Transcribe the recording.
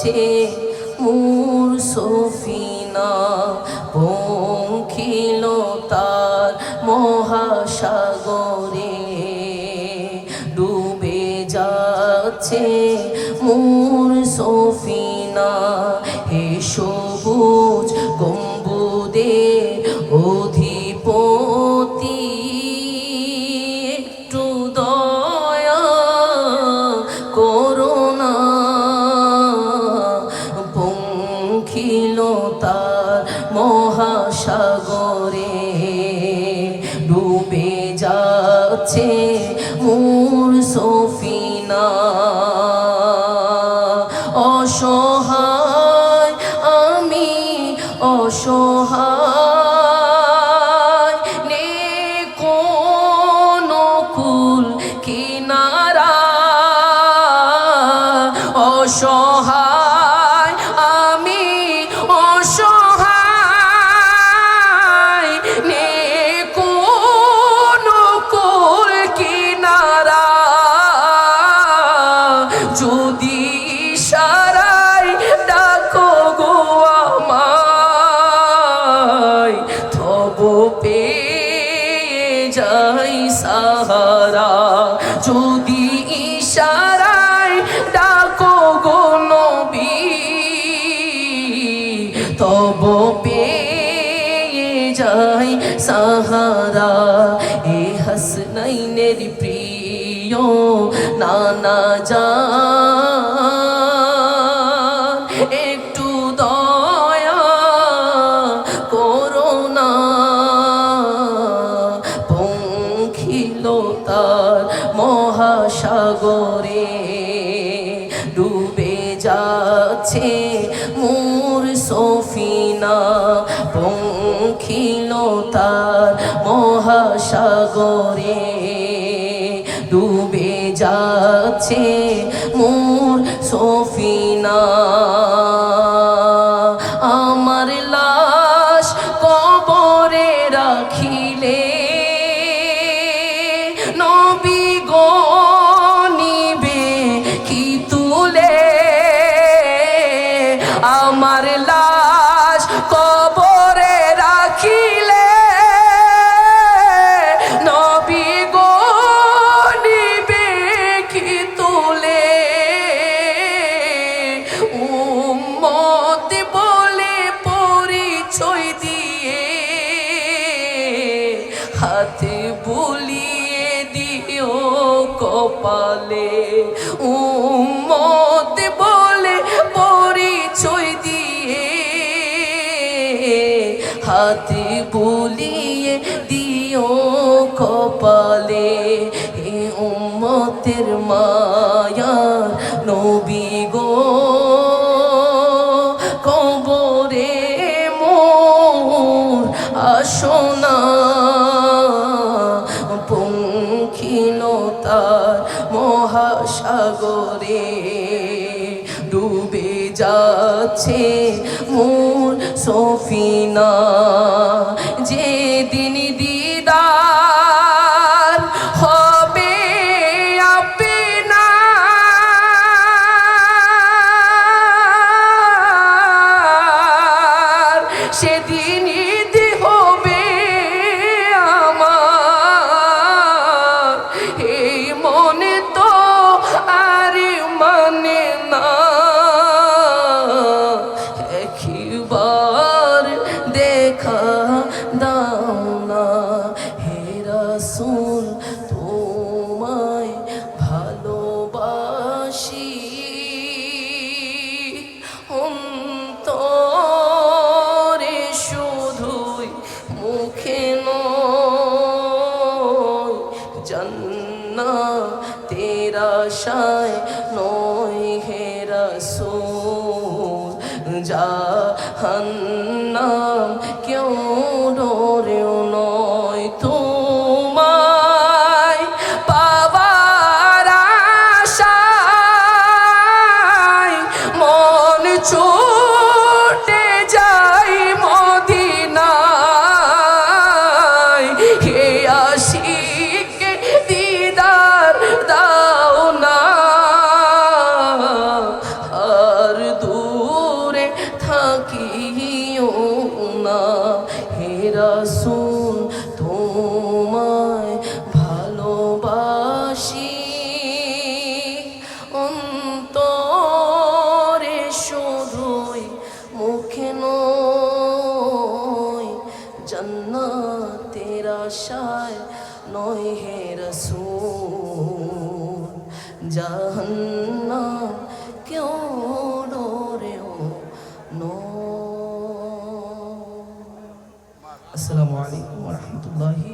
যাচ্ছে মূর সফিনা পঙ্খিল তার মহাসাগরে তার মহাসাগরে সাহারা, যদি ইশারায় ডাকো গো নবী, তব পেয়ে যাই সাহারা। এ হাসনাইনের প্রিয় নানা যান মহাসাগরে ডুবে যাচ্ছে মূর সফিনা পঙ্খিল তার মহাসাগরে ডুবে যাচ্ছে মূর সফিনা। আমার লাশ কবরে রাখিলে। নবী গনিবে কি তুলে? উম্মত বলে পরিচয় দিয়ে, হাতে বুলিয়ে দিও কপালে। উম্মত হাতে বুলিয়ে দিও কপালে। হে উম্মতের মায়া নবী গো, কবরে মোর আসনা পঙ্খিল তার মহাসাগরে ডুবে যাচ্ছে মোর সফিনা। রাসূল তোমায় ভালোবাসি। অন্তরে শুধুই মুখে নয় জন্না তেরা শায় নয় হে রসূল জাহান্নাম আশায় নয় হে রসুল জাহান্নাম কেউ ডরেও আসসালামু আলাইকুম রহমতুল্লাহি